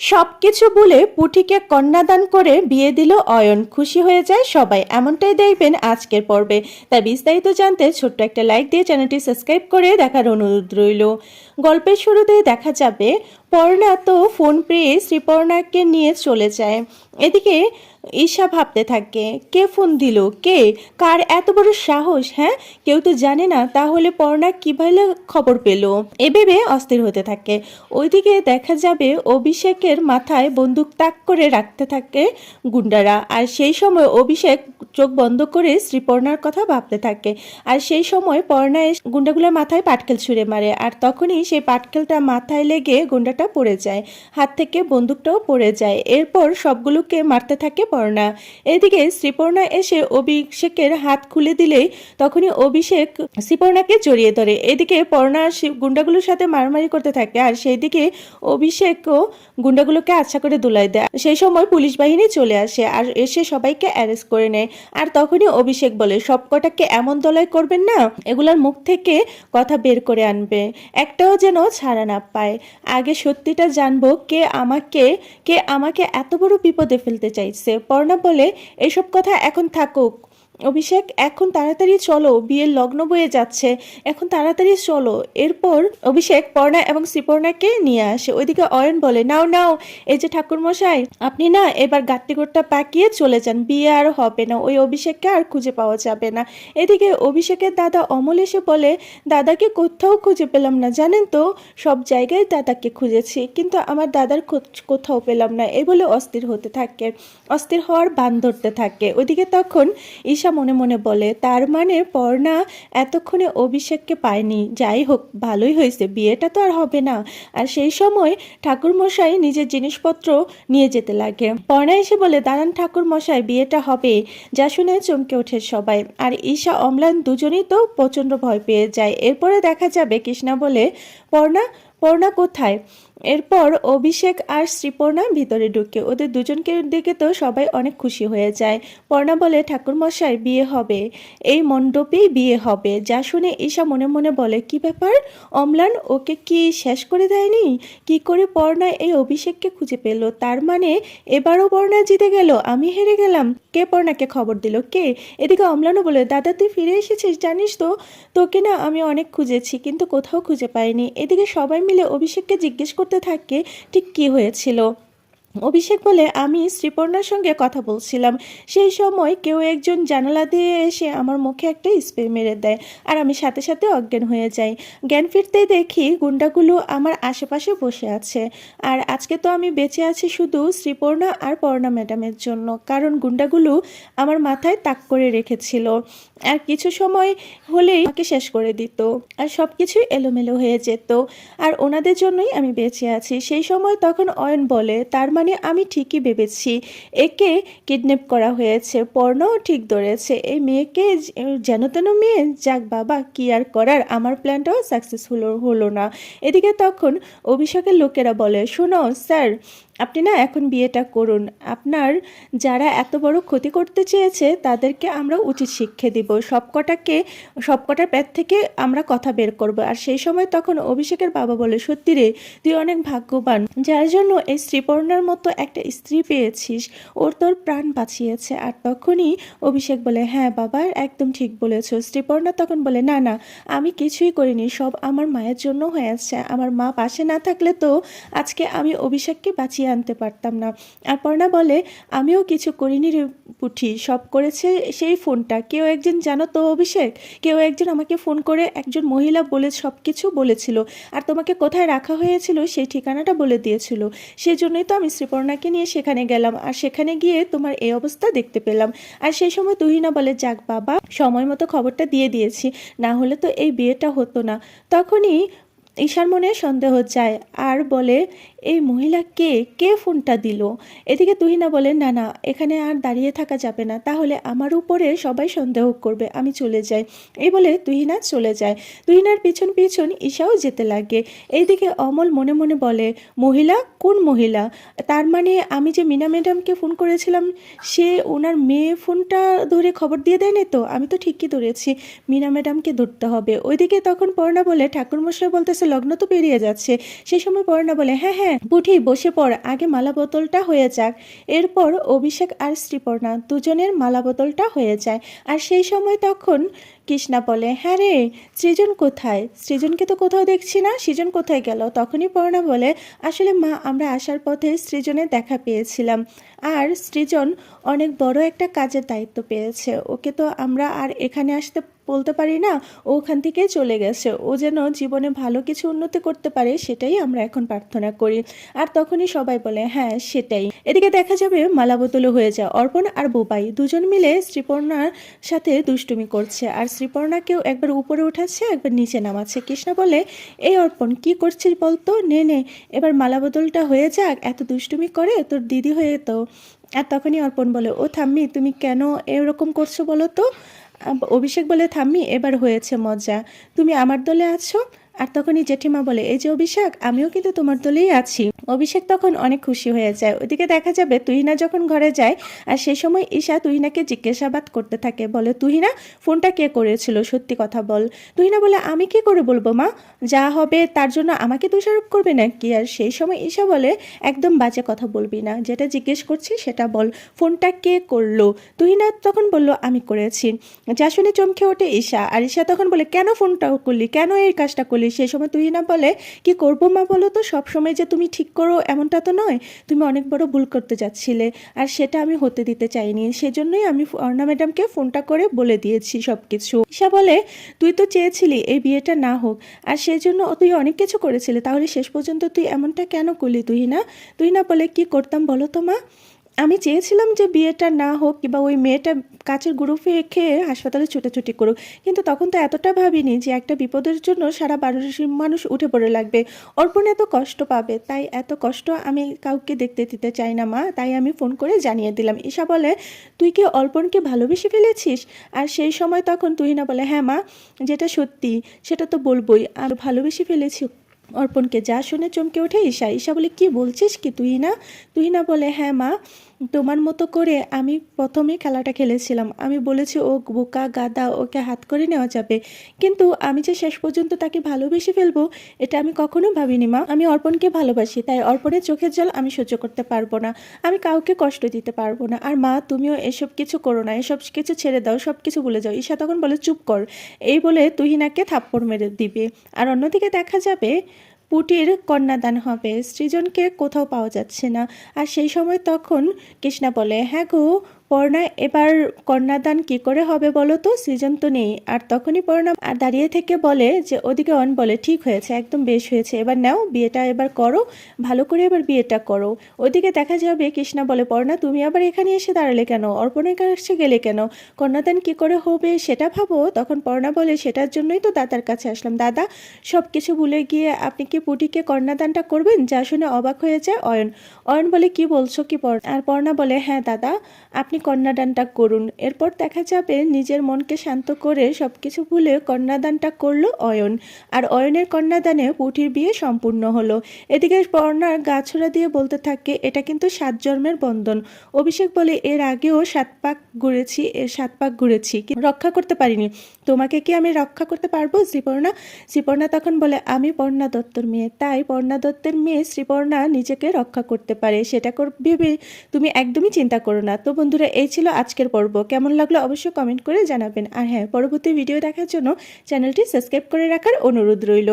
সব কিছু বলে পুঠিকে কন্যাদান করে বিয়ে দিল অয়ন। খুশি হয়ে যায় সবাই। এমনটাই দেখবেন আজকের পর্বে। তাই বিস্তারিত জানতে ছোট্ট একটা লাইক দিয়ে চ্যানেলটি সাবস্ক্রাইব করে দেখার অনুরোধ রইল। গল্পের শুরুতে দেখা যাবে পর্ণা তো ফোন পেয়ে শ্রীপর্ণাকে নিয়ে চলে যায়। এদিকে ঈশা ভাবতে থাকে, কে ফোন দিল? কে? কার এত বড় সাহস হ্যাঁ? কেউ তো জানে না, তাহলে পর্ণা কীভাবে খবর পেল? এ ভেবে অস্থির হতে থাকে। ওইদিকে দেখা যাবে অভিষেকের মাথায় বন্দুক তাক করে রাখতে থাকে গুন্ডারা। আর সেই সময় অভিষেক চোখ বন্ধ করে শ্রীপর্ণার কথা ভাবতে থাকে। আর সেই সময় পর্ণা গুন্ডাগুলোর মাথায় পাটকেল ছুঁড়ে মারে। আর তখনই সেই পাটকেলটা মাথায় লেগে গুন্ডাটা পড়ে যায়, হাত থেকে বন্দুকটাও পড়ে যায়। এরপর সবগুলোকে মারতে থাকে পর্ণা এদিকে শ্রীপর্ণা এসে অভিষেকের হাত খুলে দিলেই তখনই অভিষেক শ্রীপর্ণাকে জড়িয়ে ধরে। এদিকে পর্ণা গুন্ডাগুলোর সাথে মারামারি করতে থাকে আর সেই দিকে অভিষেকও গুন্ডাগুলোকে আচ্ছা করে দুলাই দেয়। সেই সময় পুলিশ বাহিনী চলে আসে আর এসে সবাইকে অ্যারেস্ট করে নেয়। আর তখনই অভিষেক বলে সব কটাকে এমন দলাই করবেন না, এগুলোর মুখ থেকে কথা বের করে আনবে। একটাও যেন ছাড়া না পায়। আগে সত্যিটা জানব কে আমাকে কে আমাকে এত বড় বিপদে ফেলতে চাইছে। পর্ণা বলে, এসব কথা এখন থাকুক। অভিষেক, এখন তাড়াতাড়ি চলো, বিয়ের লগ্ন বয়ে যাচ্ছে। এখন তাড়াতাড়ি চলো। এরপর অভিষেক, পর্ণা এবং শ্রীপর্ণাকে নিয়ে আসে। ওইদিকে অয়ন বলে, নাও নাও, এই যে ঠাকুরমশাই, আপনি না এবার গাট্টিগোটটা পাকিয়ে চলে যান, বিয়ে আর হবে না। ওই অভিষেককে আর খুঁজে পাওয়া যাবে না। এদিকে অভিষেকের দাদা অমল এসে বলে, দাদাকে কোথাও খুঁজে পেলাম না। জানেন তো, সব জায়গায় দাদাকে খুঁজেছি, কিন্তু আমার দাদার কোথাও পেলাম না। এই বলে অস্থির হতে থাকে, অস্থির হওয়ার বান ধরতে থাকে। ওইদিকে তখন ঈশা মনে মনে বলে, তার মানে পর্ণা এতক্ষণে অভিষেককে পায়নি। যাই হোক, ভালোই হয়েছে, বিয়েটা তো আর হবে না। আর সেই সময় ঠাকুরমশাই নিজের জিনিসপত্র নিয়ে যেতে লাগে। পর্ণা এসে বলে, দাঁড়ান ঠাকুরমশাই, বিয়েটা হবে। যা শুনে চমকে ওঠে সবাই। আর ঈশা, অম্লান দুজনেই তো প্রচণ্ড ভয় পেয়ে যায়। এরপরে দেখা যাবে, কৃষ্ণা বলে, পর্ণা পর্ণা কোথায়? এরপর অভিষেক আর শ্রীপর্ণা ভিতরে ঢুকে। ওদের দুজনকে দেখে তো সবাই অনেক খুশি হয়ে যায়। পর্ণা বলে, ঠাকুরমশাই, বিয়ে হবে। এই মণ্ডপেই বিয়ে হবে। যা শুনে ঈশা মনে মনে বলে, কি ব্যাপার? অম্লান ওকে কি শেষ করে দেয়নি? কি করে পর্ণা এই অভিষেককে খুঁজে পেল? তার মানে এবারও পর্ণা জিতে গেল? আমি হেরে গেলাম। কে পর্ণাকে খবর দিল? কে? এদিকে অম্লানও বলে, দাদা, তুই ফিরে এসেছিস, জানিস তো? তোকে না আমি অনেক খুঁজেছি, কিন্তু কোথাও খুঁজে পাইনি। এদিকে সবাই মিলে অভিষেককে জিজ্ঞেস করতে থাকে ঠিক কি হয়েছিল? অভিষেক বলে, আমি শ্রীপর্ণার সঙ্গে কথা বলছিলাম। সেই সময় কেউ একজন জানালা দিয়ে এসে আমার মুখে একটা স্প্রে মেরে দেয় আর আমি সাথে সাথে অজ্ঞান হয়ে যাই। জ্ঞান ফিরতেই দেখি গুন্ডাগুলো আমার আশেপাশে বসে আছে। আর আজকে তো আমি বেঁচে আছি শুধু শ্রীপর্ণা আর পর্ণা ম্যাডামের জন্য, কারণ গুন্ডাগুলো আমার মাথায় তাক করে রেখেছিল। আর কিছু সময় হলেই আমাকে শেষ করে দিত। আর সব কিছুই এলোমেলো হয়ে যেত। আর ওনাদের জন্যই আমি বেঁচে আছি। সেই সময় তখন অয়ন বলে, তার মানে আমি ঠিকই ভেবেছি। একে কিডন্যাপ করা হয়েছে, পর্ণও ঠিক ধরেছে। এই মেয়েকে যেন তেন মেয়ে, যাক বাবা, কি আর করার? আমার প্ল্যানটাও সাকসেসফুল হলো না। এদিকে তখন অভিষেকের লোকেরা বলে, শোনো স্যার আপনি না এখন বিয়েটা করুন। আপনার যারা এত বড় ক্ষতি করতে চেয়েছে, তাদেরকে আমরা উচিত শিক্ষা দিব। সবকটাকে, সবকটার পেট থেকে আমরা কথা বের করব। আর সেই সময় তখন অভিষেকের বাবা বলে, সত্যি রে, তুই অনেক ভাগ্যবান। যার জন্য এই শ্রীপর্ণার মতো একটা স্ত্রী পেয়েছিস, ওর তোর প্রাণ বাঁচিয়েছে। আর তখনই অভিষেক বলে হ্যাঁ বাবা, একদম ঠিক বলেছ। শ্রীপর্ণা তখন বলে, না না, আমি কিছুই করিনি, সব আমার মায়ের জন্য হয়েছে। আমার মা পাশে না থাকলে তো আজকে আমি অভিষেককে বাঁচিয়ে আনতে পারতাম না। আর পর্ণা বলে, আমিও কিছু করিনি রে পুঠি, সব করেছে সেই ফোনটা। কেউ একজন জানো তো অভিষেক? কেউ একজন আমাকে ফোন করে একজন মহিলা বলে সব কিছু বলেছিল। আর তোমাকে কোথায় রাখা হয়েছিল সেই ঠিকানাটা বলে দিয়েছিল। সেই জন্যই তো আমি শ্রীপর্ণাকে নিয়ে সেখানে গেলাম। আর সেখানে গিয়ে তোমার এই অবস্থা দেখতে পেলাম। আর সেই সময় তুহিনা বলে, যাক বাবা, সময় মতো খবরটা দিয়ে দিয়েছি। না হলে তো এই বিয়েটা হতো না। তখনই ঈশার মনে সন্দেহ চায়। আর বলে, এই মহিলা কে? কে ফোনটা দিল? এদিকে তুহিনা বলে, না না, এখানে আর দাঁড়িয়ে থাকা যাবে না। তাহলে আমার উপরে সবাই সন্দেহ করবে, আমি চলে যাই। এই বলে তুহিনা চলে যায়। তুহিনার পিছন পিছন ঈশাও যেতে লাগে। এইদিকে অমল মনে মনে বলে, মহিলা? কোন মহিলা? তার মানে আমি যে মিনা ম্যাডামকে ফোন করেছিলাম, সে ওনার মেয়ে ফোনটা ধরে খবর দিয়ে দেয়নি তো? আমি তো ঠিকই ধরেছি, মিনা ম্যাডামকে ধরতে হবে। ওইদিকে তখন পর্ণা বলে, ঠাকুরমশাই বলতেছে লগ্ন তো পেরিয়ে যাচ্ছে। সেই সময় পর্ণা বলে হ্যাঁ হ্যাঁ পুঠি বসে পড়, আগে মালা বোতলটা হয়ে যাক। এরপর অভিষেক আর শ্রীপর্ণা দুজনের মালা বোতলটা হয়ে যায়। আর সেই সময় তখন কৃষ্ণা বলে হ্যাঁ রে, সৃজন কোথায়? সৃজনকে তো কোথাও দেখছি না, সৃজন কোথায় গেল? তখনই পর্ণা বলে, আসলে মা, আমরা আসার পথে সৃজনের দেখা পেয়েছিলাম। আর সৃজন অনেক বড় একটা কাজের দায়িত্ব পেয়েছে। ওকে তো আমরা আর এখানে আসতে বলতে পারি না ও ওখান থেকে চলে গেছে। ও যেন জীবনে ভালো কিছু উন্নতি করতে পারে, সেটাই আমরা এখন প্রার্থনা করি। আর তখনই সবাই বলে হ্যাঁ সেটাই। এদিকে দেখা যাবে মালা বোতলে হয়ে যায়। অর্পণ আর বোপাই দুজন মিলে শ্রীপর্ণার সাথে দুষ্টুমি করছে। আর শ্রীপর্ণাকেও একবার উপরে উঠাচ্ছে, একবার নিচে নামাচ্ছে। কৃষ্ণা বলে, এই অর্পণ, কি করছিস বলতো? নে নে। এবার মালা বোতলটা হয়ে যাক, এত দুষ্টুমি করে তোর দিদি হয়ে তো। আর তখনই অর্পণ বলে, ও থাম্মি, তুমি কেন এরকম করছ বলো তো? অভিষেক বলে থাম্মি এবার হয়েছে মজা। তুমি আমার দলে আছো আর তখনই জেঠিমা বলে, এই যে অভিষেক, আমিও কিন্তু তোমার দলেই আছি। অভিষেক তখন অনেক খুশি হয়ে যায়। ওদিকে দেখা যাবে তুহিনা যখন ঘরে যায়, আর সেই সময় ঈশা তুহিনাকে জিজ্ঞাসাবাদ করতে থাকে, বলে, তুহিনা, ফোনটা কে করেছিল? সত্যি কথা বল। তুহিনা বলে, আমি কি করে বলব মা? যা হবে তার জন্য আমাকে দোষারোপ করবে না কি আর সেই সময় ঈশা বলে, একদম বাজে কথা বলবি না। যেটা জিজ্ঞেস করছি সেটা বল, ফোনটা কে করল? তুহিনা তখন বলল, আমি করেছি। যা শুনে চমকে ওঠে ঈশা। আর ঈশা তখন বলে, কেন ফোনটা করলি? কেন এই কাজটা করলি? সেই সময় তুই তুহিনা বলে, কি করব মা বলো তো? সবসময় যে তুমি ঠিক করো এমনটা তো নয়। তুমি অনেক বড় ভুল করতে যাচ্ছিলে আর সেটা আমি হতে দিতে চাইনি। সেজন্যই আমি অর্ণা ম্যাডামকে ফোনটা করে বলে দিয়েছি সব কিছু ঈশা বলে, তুই তো চেয়েছিলি এই বিয়েটা না হোক আর সেই জন্য তুই অনেক কিছু করেছিলি। তাহলে শেষ পর্যন্ত তুই এমনটা কেন করলি তুই না? তুই না বলে কি করতাম বলো তো মা? আমি চেয়েছিলাম যে বিয়েটা না হোক কিংবা ওই মেয়েটা কাছের গ্রুপে খেয়ে হাসপাতালে ছুটাছুটি করুক। কিন্তু তখন তো এতটা ভাবিনি যে একটা বিপদের জন্য সারা বারোশি মানুষ উঠে পড়ে লাগবে। অর্পণ এত কষ্ট পাবে, তাই এত কষ্ট আমি কাউকে দেখতে দিতে চাই না মা, তাই আমি ফোন করে জানিয়ে দিলাম। ঈশা বলে, তুই কি অর্পণকে ভালোবেসে ফেলেছিস? আর সেই সময় তখন তুই না বলে হ্যাঁ মা, যেটা সত্যি, সেটা তো বলবোই আর ভালোবেসে ফেলেছি অর্পণকে যা শুনে চমকে ওঠে, ঈশা ঈশা বলে, কি বলছিস কি তুই না? তুই না বলে হ্যাঁ মা, তোমার মতো করে আমি প্রথমে খেলাটা খেলেছিলাম। আমি বলেছি, ও বোকা গাদা ওকে হাত করে নেওয়া যাবে। কিন্তু আমি যে শেষ পর্যন্ত তাকে ভালোবেসে ফেলব, এটা আমি কখনো ভাবিনি মা। আমি অর্পণকে ভালোবাসি, তাই অর্পণের চোখের জল আমি সহ্য করতে পারব না। আমি কাউকে কষ্ট দিতে পারব না। আর মা, তুমিও এসব কিছু করো না। এসব কিছু ছেড়ে দাও, সব কিছু বলে যাও। ঈশা তখন বলে, চুপ কর। এই বলে তুহিনাকে থাপ্পড় মেরে দিবে। আর অন্যদিকে দেখা যাবে পুটির কন্যাদান হবে। সৃজনকে কোথাও পাওয়া যাচ্ছে না। আর সেই সময় তখন কৃষ্ণা বলে হ্যাঁ গো পর্ণা, এবার কন্যাদান কি করে হবে বলো তো? সৃজন তো নেই। আর তখনই পর্ণা আর দাঁড়িয়ে থেকে বলে যে, ওদিকে অন বলে, ঠিক হয়েছে, একদম বেশ হয়েছে। এবার নাও, বিয়েটা এবার করো। ভালো করে এবার বিয়েটা করো। ওদিকে দেখা যাবে, কৃষ্ণা বলে, পর্ণা, তুমি আবার এখানে এসে দাঁড়ালে কেন? অর্পণের কাছে গেলে কেন? কন্যাদান কি করে হবে সেটা ভাবো? তখন পর্ণা বলে, সেটার জন্যই তো দাদার কাছে আসলাম। দাদা সব কিছু ভুলে গিয়ে আপনি কি পুটিকে কন্যাদানটা করবেন? যা শুনে অবাক হয়ে যায় অয়ন। অয়ন বলে, কি বলছো কি পর্ণা? আর পর্ণা বলে হ্যাঁ দাদা, আপনি কন্যাদানটা করুন। এরপর দেখা যাবে নিজের মনকে শান্ত করে সব কিছু ভুলে কন্যাদানটা করল অয়ন। আর অয়নের কন্যাদানে পুঠির বিয়ে সম্পূর্ণ হলো। এদিকে পর্ণার গাছড়া দিয়ে বলতে থাকে, এটা কিন্তু সাত জন্মের বন্ধন। অভিষেক বলে, এর আগেও সাত পাক ঘুরেছি এর সাত পাক ঘুরেছি। রক্ষা করতে পারিনি। তোমাকে কি আমি রক্ষা করতে পারব, শ্রীপর্ণা? শ্রীপর্ণা তখন বলে, আমি পর্ণা দত্তর মেয়ে। তাই পর্ণা দত্তের মেয়ে শ্রীপর্ণা নিজেকে রক্ষা করতে পারে। সেটা ভেবে তুমি একদমই চিন্তা করো না। তো বন্ধুরা এই ছিল আজকের পর্ব। কেমন লাগল অবশ্যই কমেন্ট করে জানাবেন। আর হ্যাঁ পরবর্তী ভিডিও দেখার জন্য চ্যানেলটি সাবস্ক্রাইব করে রাখার অনুরোধ রইল।